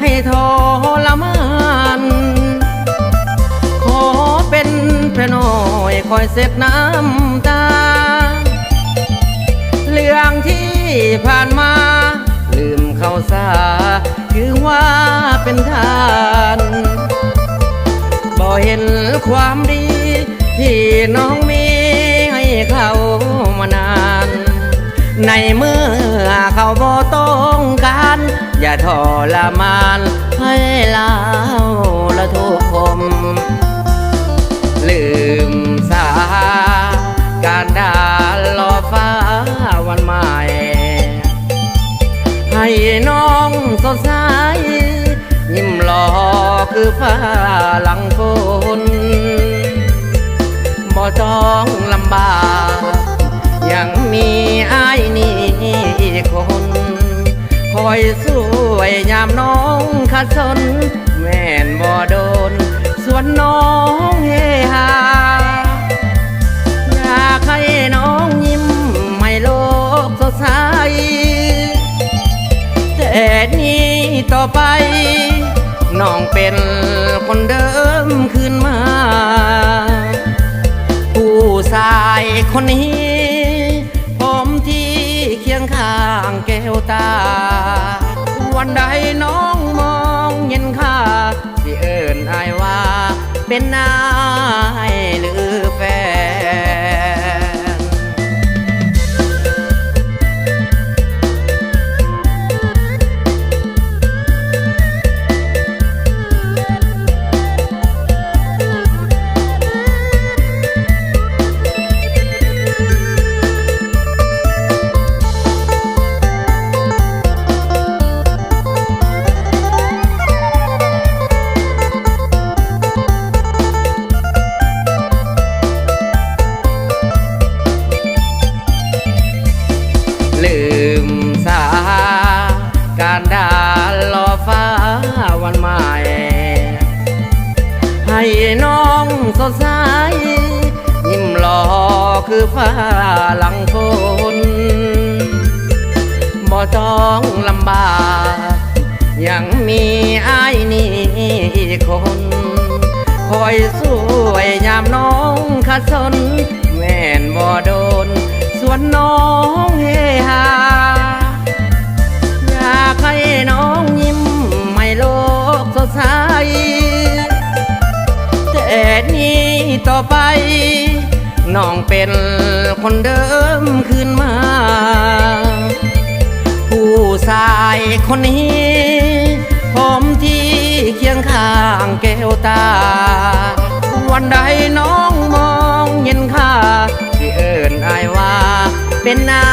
ให้ทรมานขอเป็นพน้อยคอยเส็ดน้ำตา เรื่องที่ผ่านมา ลืมเขาซาคือว่าเป็นทานบ่เห็นความดี ที่น้องมีให้เขามานาน ในเมื่อ อย่ทรมานให้เล่าละทุกคม ลืมสาการดารอฟ้าวันใหม่ ให้น้องสดใสยิ้มหล่อคือฟ้าหลังฝนบ่ต้องลำบากยังมีอายนี่คน คอยสู้ วยยามน้องขัดสน แม่นบ่โดน ส่วนน้องเฮฮาอยากให้น้องยิ้มไม่โลกสดใสแต่นี้ต่อไป น้องเป็นคนเดิมขึ้นมา ผู้ชายคนนี้ผมที่เคียงข้างแก้วตา วันใดน้องมองเห็นข้าที่เอิญอายว่าเป็นนายารดารอฟ้าวันใหม่ ให้น้องสดใสยิ้มหล่อคือฟ้าหลังฝนบ่ต้องลำบาก ยังมีอายนี่อีกคน คอยสวยยามน้องขัดสนแม่นบ่โดน ส่วนน้องเฮฮา ไป น้องเป็นคนเดิมขึ้นมา ผู้ชายคนนี้ผมที่เคียงข้างแก้วตา วันใดน้องมองเห็นข้าที่เอิญอายว่าเป็นนา